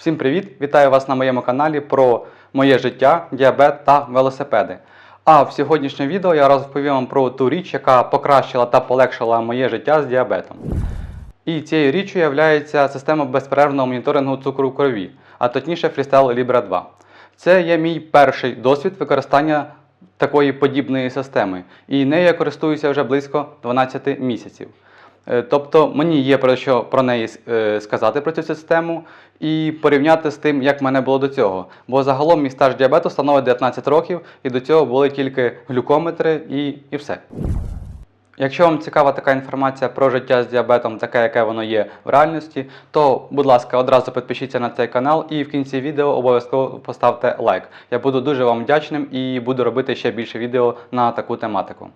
Всім привіт! Вітаю вас на моєму каналі про моє життя, діабет та велосипеди. А в сьогоднішньому відео я розповім вам про ту річ, яка покращила та полегшила моє життя з діабетом. І цією річчю є система безперервного моніторингу цукру в крові, а точніше Freestyle Libre 2. Це є мій перший досвід використання такої подібної системи, і нею я користуюся вже близько 12 місяців. Е, Тобто мені є про що про неї е, сказати про цю систему і порівняти з тим, як в мене було до цього. Бо загалом мій стаж діабету становить 19 років, і до цього були тільки глюкометри і, і все. Якщо вам цікава така інформація про життя з діабетом, таке, яке воно є в реальності, то, будь ласка, одразу підпишіться на цей канал і в кінці відео обов'язково поставте лайк. Я буду дуже вам вдячним і буду робити ще більше відео на таку тематику.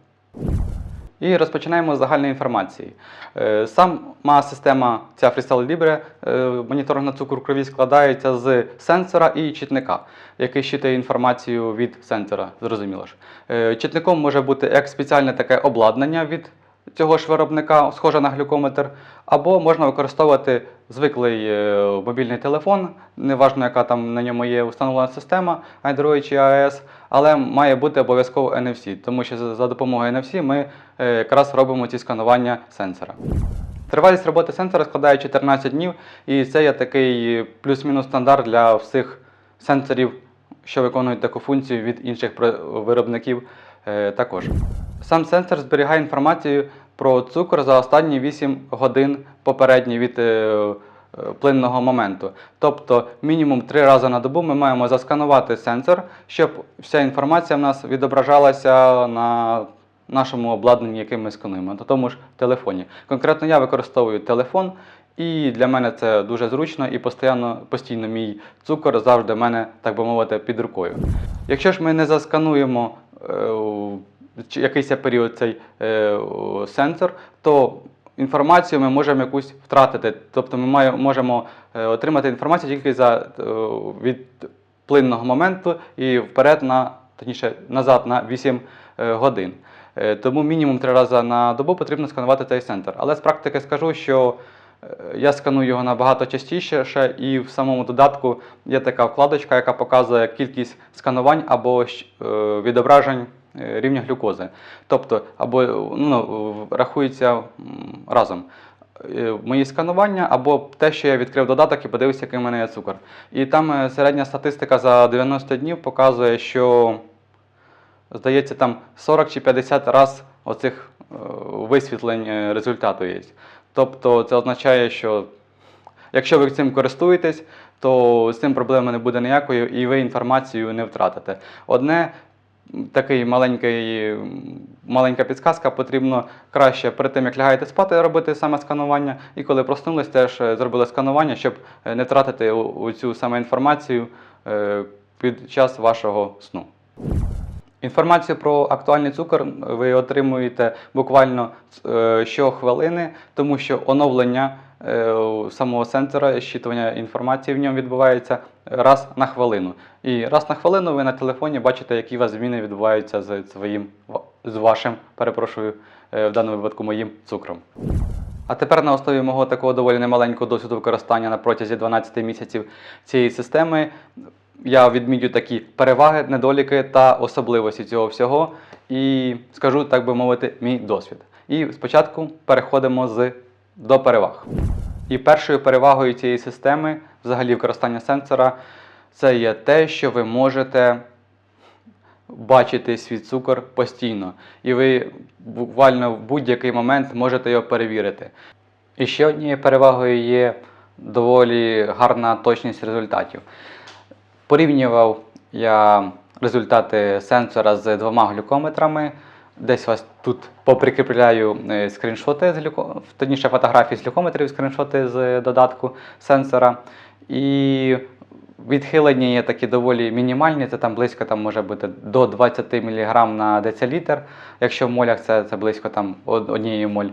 І розпочинаємо з загальної інформації. Е, Сама система ця Freestyle Libre, е, моніторинг на цукор крові складається з сенсора і чітника, який щитує інформацію від сенсора, зрозуміло ж. Е, Чітником може бути як спеціальне таке обладнання від цього ж виробника, схоже на глюкометр, або можна використовувати звиклий е, мобільний телефон, неважно, яка там на ньому є встановлена система, Android чи iOS, але має бути обов'язково NFC, тому що за допомогою NFC ми е, якраз робимо ці сканування сенсора. Тривалість роботи сенсора складає 14 днів, і це є такий плюс-мінус стандарт для всіх сенсорів, що виконують таку функцію від інших виробників е, також. Сам сенсор зберігає інформацію про цукор за останні 8 годин попередні від е, е, плинного моменту. Тобто мінімум 3 рази на добу ми маємо засканувати сенсор, щоб вся інформація в нас відображалася на нашому обладнанні, яким ми скануємо, на тому ж телефоні. Конкретно я використовую телефон, і для мене це дуже зручно і постійно, постійно мій цукор завжди в мене, так би мовити, під рукою. Якщо ж ми не заскануємо е, якийсь період цей е, сенсор, то інформацію ми можемо якусь втратити. Тобто ми має- можемо е, отримати інформацію тільки за, е, від плинного моменту і вперед на точніше назад на 8 е, годин. Е, Тому мінімум три рази на добу потрібно сканувати цей сенсор. Але з практики скажу, що е, я сканую його набагато частіше, і в самому додатку є така вкладочка, яка показує кількість сканувань або відображень рівня глюкози. Тобто, або е, ну, рахується разом. Е, Мої сканування або те, що я відкрив додаток і подивився, який в мене є цукор. І там е, середня статистика за 90 днів показує, що здається, там 40 чи 50 раз оцих е, висвітлень е, результату є. Тобто це означає, що якщо ви цим користуєтесь, то з цим проблеми не буде ніякої і ви інформацію не втратите. Одне такий маленький, маленька підсказка, потрібно краще перед тим, як лягаєте спати, робити саме сканування, і коли проснулись, теж е, зробили сканування, щоб е, не втратити цю саме інформацію е, під час вашого сну. Інформацію про актуальний цукор ви отримуєте буквально е, щохвилини, тому що оновлення е, самого сенсора, щитування інформації в ньому відбувається раз на хвилину. І раз на хвилину ви на телефоні бачите, які у вас зміни відбуваються з своїм з вашим, перепрошую, е, в даному випадку моїм цукром. А тепер на основі мого такого доволі немаленького досвіду використання на протязі 12 місяців цієї системи я відмітю такі переваги, недоліки та особливості цього всього і скажу, так би мовити, мій досвід. І спочатку переходимо з, до переваг. І першою перевагою цієї системи, взагалі використання сенсора, це є те, що ви можете бачити свій цукор постійно, і ви буквально в будь-який момент можете його перевірити. І ще однією перевагою є доволі гарна точність результатів. Порівнював я результати сенсора з двома глюкометрами. Десь вас тут поприкріпляю е, скріншоти з глюко... точніше фотографії з глюкометрів, скріншоти з додатку сенсора. І відхилення є такі доволі мінімальні, це там близько там може бути до 20 мг на децилітр. Якщо в молях це, це близько там однієї моль.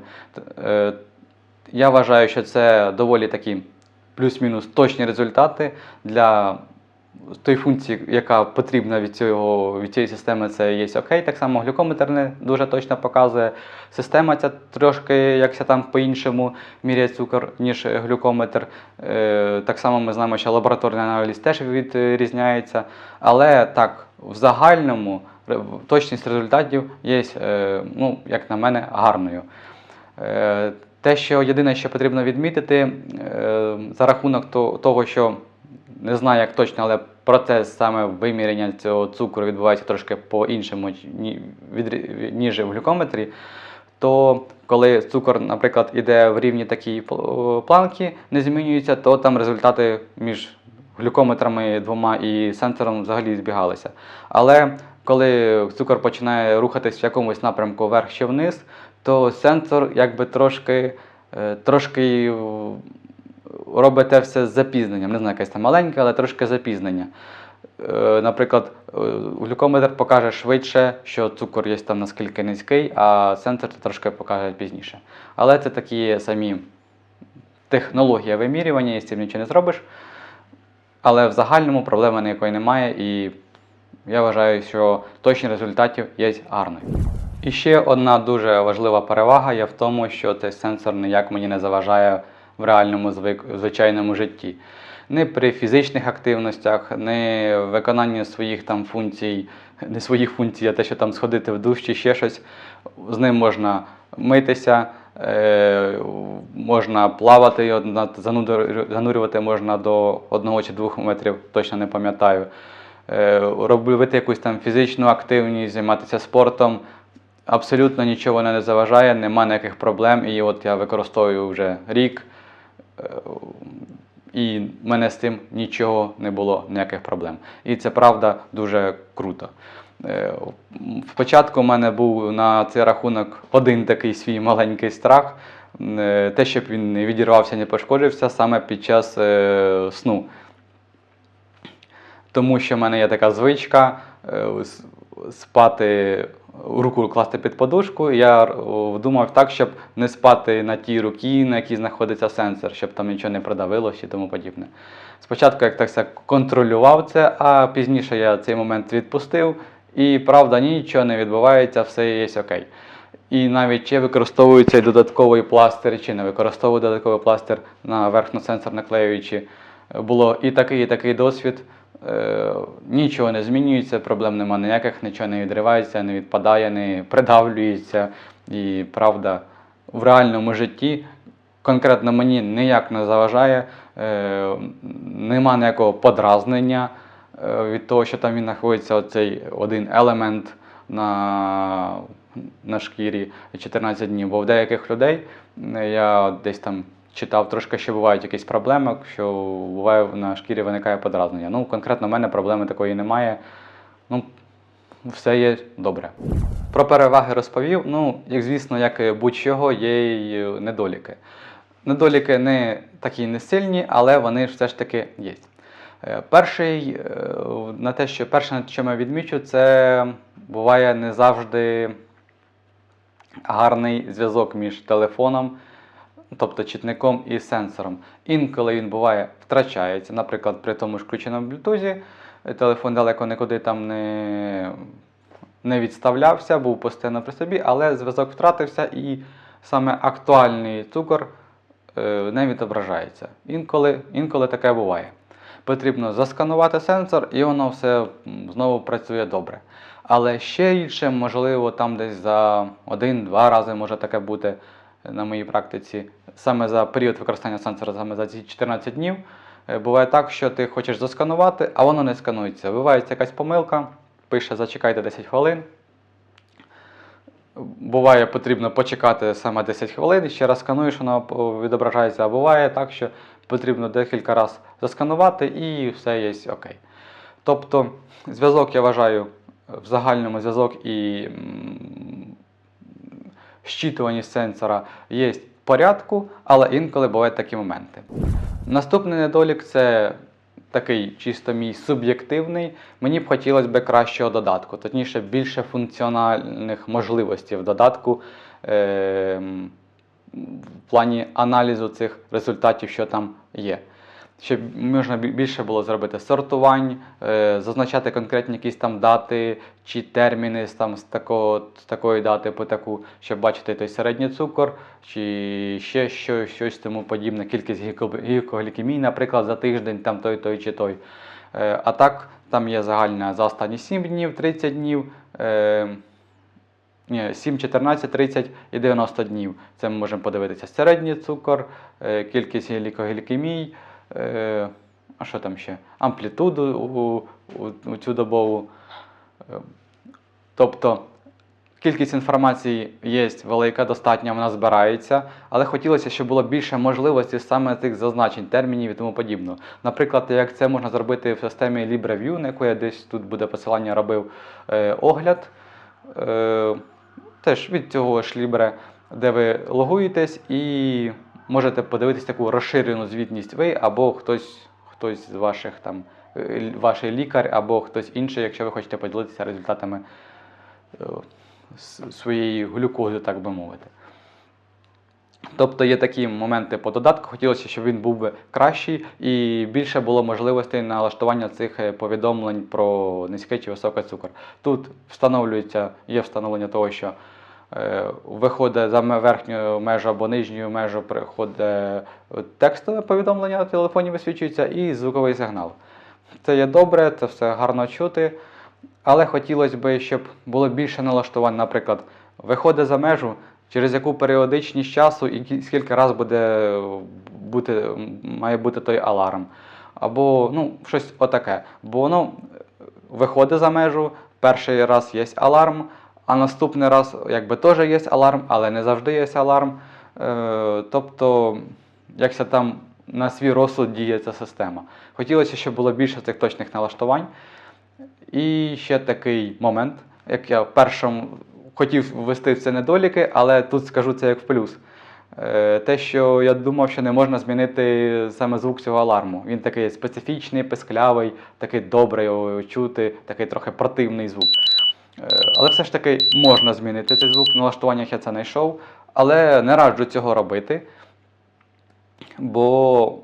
Е, Я вважаю, що це доволі такі плюс-мінус точні результати для той функції, яка потрібна від, цього, від цієї системи, це є окей. Так само глюкометр не дуже точно показує. Система ця трошки, якся там по-іншому міряє цукор, ніж глюкометр. Е, так само ми знаємо, що лабораторний аналіз теж відрізняється. Але так, в загальному точність результатів є, е, ну, як на мене, гарною. Е, Те, що єдине, що потрібно відмітити, за рахунок того, що не знаю як точно, але процес саме виміряння цього цукру відбувається трошки по-іншому, ні- ніж в глюкометрі, то коли цукор, наприклад, іде в рівні такій планки, не змінюється, то там результати між глюкометрами двома і сенсором взагалі збігалися. Але коли цукор починає рухатись в якомусь напрямку вверх чи вниз, то сенсор якби трошки, е, трошки в- робить те все з запізненням. Не знаю, якесь там маленьке, але трошки запізнення. Е, Наприклад, е, глюкометр покаже швидше, що цукор є там наскільки низький, а сенсор трошки покаже пізніше. Але це такі самі технологія вимірювання, і з цим нічого не зробиш. Але в загальному проблеми ніякої немає, і я вважаю, що точність результатів є гарною. І ще одна дуже важлива перевага є в тому, що цей сенсор ніяк мені не заважає в реальному звичайному житті. Не при фізичних активностях, не виконанні своїх там функцій, не своїх функцій, а те, що там сходити в душ чи ще щось. З ним можна митися, е, можна плавати, занурювати можна до одного чи двох метрів, точно не пам'ятаю. Е, робити якусь там фізичну активність, займатися спортом. Абсолютно нічого не заважає, нема ніяких проблем. І от я використовую вже рік, і в мене з цим нічого не було, ніяких проблем. І це правда дуже круто. Е, Спочатку в мене був на цей рахунок один такий свій маленький страх. Е, Те, щоб він не відірвався, не пошкоджився саме під час е, сну. Тому що в мене є така звичка е, спати, руку класти під подушку. Я е, думав так, щоб не спати на тій руці, на якій знаходиться сенсор, щоб там нічого не продавилося і тому подібне. Спочатку як так все контролював це, а пізніше я цей момент відпустив, і правда, нічого не відбувається, все є окей. І навіть чи використовую цей додатковий пластир, чи не використовую додатковий пластир на верхню сенсор наклеюючи. Було і такий, і такий досвід. Е, нічого не змінюється, проблем нема ніяких, нічого не відривається, не відпадає, не придавлюється. І правда, в реальному житті конкретно мені ніяк не заважає, е, нема ніякого подразнення е, від того, що там він знаходиться оцей один елемент на, на шкірі 14 днів. Бо в деяких людей я десь там читав трошки, що бувають якісь проблеми, що буває на шкірі виникає подразнення. Ну, конкретно в мене проблеми такої немає. Ну, все є добре. Про переваги розповів. Ну, як звісно, як будь-чого, є й недоліки. Недоліки не такі не сильні, але вони все ж таки є. Е, Перший, е, на те, що перше, що я відмічу, це буває не завжди гарний зв'язок між телефоном, тобто чітником і сенсором. Інколи він буває втрачається. Наприклад, при тому ж включеному Bluetooth е, телефон далеко нікуди там не, не відставлявся, був постійно при собі, але зв'язок втратився і саме актуальний цукор е, не відображається. Інколи, інколи таке буває. Потрібно засканувати сенсор, і воно все знову працює добре. Але ще рідше, можливо, там десь за один-два рази може таке бути на моїй практиці. Саме за період використання сенсора, саме за ці 14 днів. е, Буває так, що ти хочеш засканувати, а воно не сканується. Вивається якась помилка, пише зачекайте 10 хвилин. Буває, потрібно почекати саме 10 хвилин, ще раз скануєш, воно відображається. А буває так, що потрібно декілька разів засканувати і все є окей. Тобто, зв'язок, я вважаю, в загальному зв'язок і щитуваність сенсора є в порядку, але інколи бувають такі моменти. Наступний недолік це такий чисто мій суб'єктивний. Мені б хотілося б кращого додатку, точніше, більше функціональних можливостей в додатку е, в плані аналізу цих результатів, що там є. Щоб можна більше було зробити сортувань, е, зазначати конкретні якісь там дати чи терміни там, з, такого, з такої дати по таку, щоб бачити той середній цукор, чи ще що, щось тому подібне, кількість гіко- гікоглікемій, наприклад, за тиждень, там той, той чи той. Е, а так, там є загальна за останні 7 днів, 30 днів. Е, 7, 14, 30 і 90 днів. Це ми можемо подивитися середній цукор, е, кількість глікоглікемій, е, а що там ще? Амплітуду у, у, у цю добову. Е, Тобто кількість інформації є велика, достатня, вона збирається, але хотілося, щоб було більше можливостей саме цих зазначень, термінів і тому подібного. Наприклад, як це можна зробити в системі LibreView, на яку я десь тут буде посилання робив е, огляд. Е, теж від цього ж Libre, де ви логуєтесь і можете подивитись таку розширену звітність ви або хтось, хтось з ваших там, е, ваш лікар, або хтось інший, якщо ви хочете поділитися результатами е, своєї глюкози, так би мовити. Тобто є такі моменти по додатку. Хотілося, щоб він був кращий і більше було можливостей налаштування цих е, повідомлень про низький чи високий цукор. Тут встановлюється, є встановлення того, що виходить за верхню межу або нижню межу приходить е, текстове повідомлення на телефоні висвічується і звуковий сигнал. Це є добре, це все гарно чути. Але хотілося б, щоб було більше налаштувань, наприклад, виходить за межу, через яку періодичність часу і скільки раз буде бути, має бути той аларм. Або ну, щось отаке. Бо воно е, виходить за межу, перший раз є аларм, а наступний раз якби теж є аларм, але не завжди є аларм. Е, тобто, якся там на свій розсуд діє ця система. Хотілося, щоб було більше цих точних налаштувань. І ще такий момент, як я в першому хотів ввести це недоліки, але тут скажу це як в плюс. Е, Те, що я думав, що не можна змінити саме звук цього аларму. Він такий специфічний, писклявий, такий добрий чути, такий трохи противний звук. Е, Але все ж таки можна змінити цей звук. В налаштуваннях я це знайшов, але не раджу цього робити, бо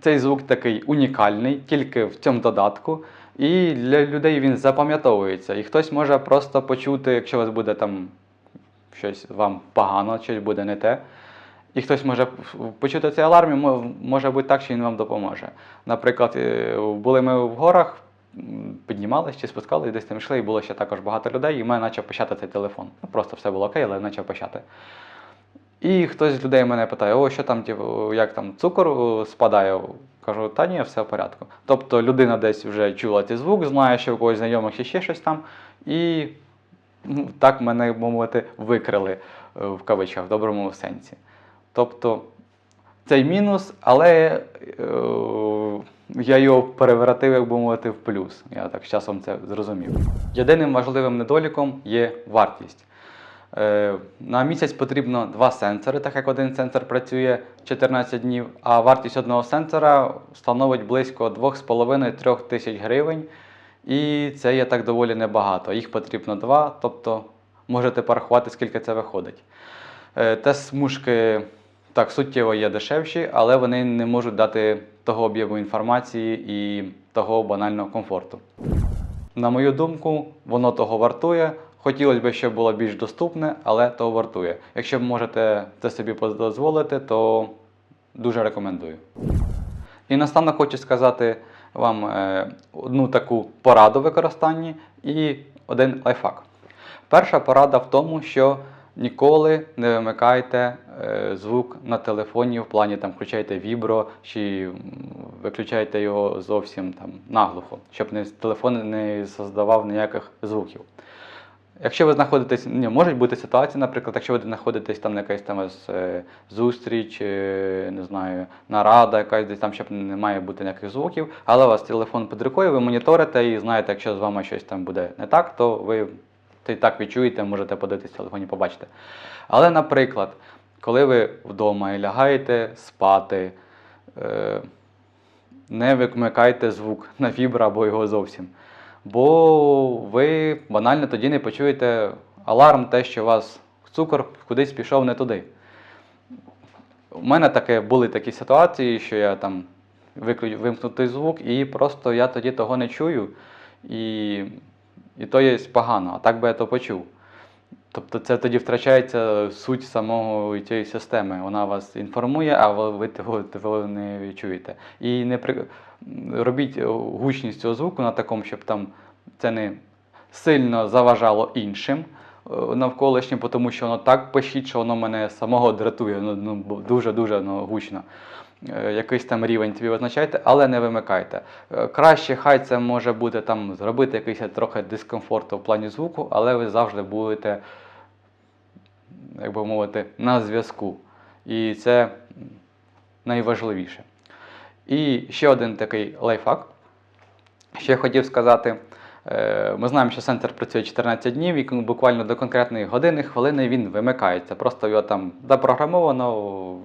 цей звук такий унікальний, тільки в цьому додатку. І для людей він запам'ятовується. І хтось може просто почути, якщо у вас буде там щось вам погано, щось буде не те. І хтось може почути цей аларм, і може бути так, що він вам допоможе. Наприклад, е, були ми в горах, піднімались чи спускались, десь там йшли, і було ще також багато людей, і в мене почав пищати цей телефон. Ну, просто все було окей, але почав пищати. І хтось з людей мене питає, о, що там, типу, як там цукор спадає? Кажу, та ні, все в порядку. Тобто людина десь вже чула цей звук, знає, що у когось знайомих ще, ще щось там. І ну, так мене, мовити, викрили е, в кавичках, в доброму сенсі. Тобто цей мінус, але е, я його перевратив, як би мовити, в плюс. Я так з часом це зрозумів. Єдиним важливим недоліком є вартість. Е, На місяць потрібно два сенсори, так як один сенсор працює 14 днів, а вартість одного сенсора становить близько 2,5-3 тисяч гривень. І це є так доволі небагато. Їх потрібно два, тобто можете порахувати, скільки це виходить. Е, Тест-смужки так суттєво є дешевші, але вони не можуть дати того об'єму інформації і того банального комфорту. На мою думку, воно того вартує. Хотілося б, щоб було більш доступне, але того вартує. Якщо можете це собі дозволити, то дуже рекомендую. І настанок хочу сказати вам е, одну таку пораду в використанні і один лайфхак. Перша порада в тому, що ніколи не вимикайте е, звук на телефоні в плані там включайте вібро чи виключайте його зовсім там наглухо, щоб не, телефон не создавав ніяких звуків. Якщо ви знаходитесь, ні, можуть бути ситуації, наприклад, якщо ви знаходитесь там на якась там е, зустріч, е, не знаю, нарада, якась десь там, щоб не має бути ніяких звуків, але у вас телефон під рукою, ви моніторите і знаєте, якщо з вами щось там буде не так, то ви і так відчуєте, можете подивитися в телефоні, побачите. Але, наприклад, коли ви вдома і лягаєте спати, е, не вимикайте звук на вібра або його зовсім. Бо ви банально тоді не почуєте аларм, те, що у вас цукор кудись пішов не туди. У мене таке були такі ситуації, що я там той звук, і просто я тоді того не чую. І, і то є погано, а так би я то почув. Тобто це тоді втрачається суть самого цієї системи. Вона вас інформує, а ви, того, не відчуєте. І не при... робіть е, гучність цього звуку на такому, щоб там це не сильно заважало іншим е, навколишнім, тому що воно так пишіть, що воно мене самого дратує. Ну, ну, дуже-дуже ну, гучно. Е, Якийсь там рівень собі визначайте, але не вимикайте. Е, Краще, хай це може бути там зробити якийсь трохи дискомфорту в плані звуку, але ви завжди будете, як би мовити, на зв'язку. І це найважливіше. І ще один такий лайфхак. Ще хотів сказати, ми знаємо, що центр працює 14 днів і буквально до конкретної години, хвилини він вимикається. Просто його там запрограмовано,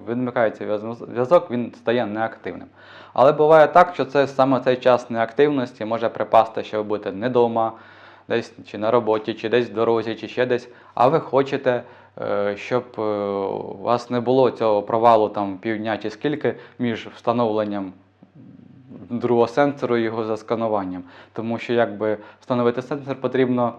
вимикається зв'язок, він стає неактивним. Але буває так, що це саме цей час неактивності може припасти, що ви будете не вдома, десь чи на роботі, чи десь в дорозі, чи ще десь, а ви хочете, е, щоб е, у вас не було цього провалу там півдня чи скільки між встановленням другого сенсору і його заскануванням. Тому що якби встановити сенсор потрібно.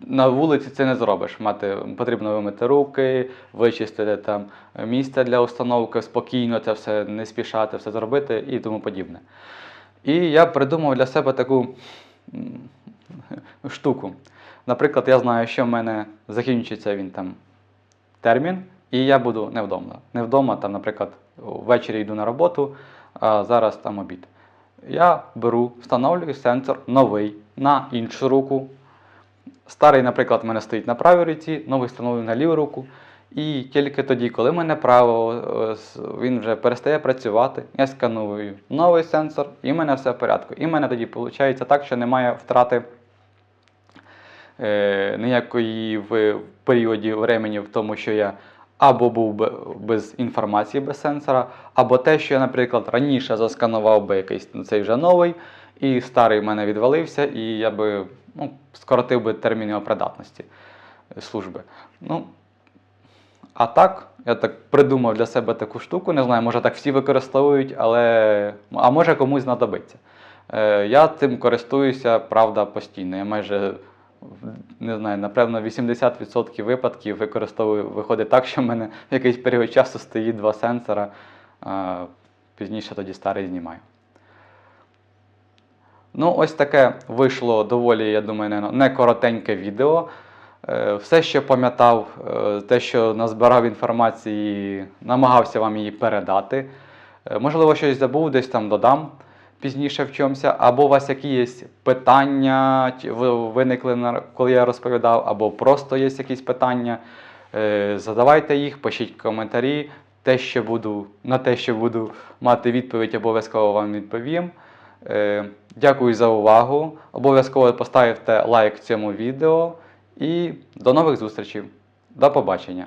На вулиці це не зробиш. Мати, потрібно вимити руки, вичистити там місце для установки, спокійно це все не спішати, все зробити і тому подібне. І я придумав для себе таку штуку. Наприклад, я знаю, що в мене закінчиться він там термін, і я буду не вдома. Не вдома, там, наприклад, ввечері йду на роботу, а зараз там обід. Я беру, встановлюю сенсор новий на іншу руку. Старий, наприклад, в мене стоїть на правій руці, новий встановлюю на ліву руку. І тільки тоді, коли мене право, е, він вже перестає працювати, я сканую новий сенсор, і в мене все в порядку. І в мене тоді виходить так, що немає втрати е, ніякої в періоді времени в тому, що я або був би без інформації без сенсора, або те, що я, наприклад, раніше засканував би якийсь ну, цей вже новий, і старий в мене відвалився, і я би ну, скоротив би термін його придатності е, служби. Ну, а так, я так придумав для себе таку штуку, не знаю, може так всі використовують, але а може комусь знадобиться. Е, я цим користуюся, правда, постійно. Я майже не знаю, напевно, 80% випадків використовую, виходить так, що в мене в якийсь період часу стоїть два сенсора, пізніше тоді старий знімаю. Ну, ось таке вийшло доволі, я думаю, не, не коротеньке відео. Е, Все, що пам'ятав, е, те, що назбирав інформації, намагався вам її передати. Е, Можливо, щось забув, десь там додам пізніше в або у вас якісь ви- виникли, коли я розповідав, або просто є якісь питання. Е, Задавайте їх, пишіть коментарі. Те, що буду, на те, що буду мати відповідь, обов'язково вам відповім. Е, Дякую за увагу. Обов'язково поставте лайк цьому відео і до нових зустрічей. До побачення!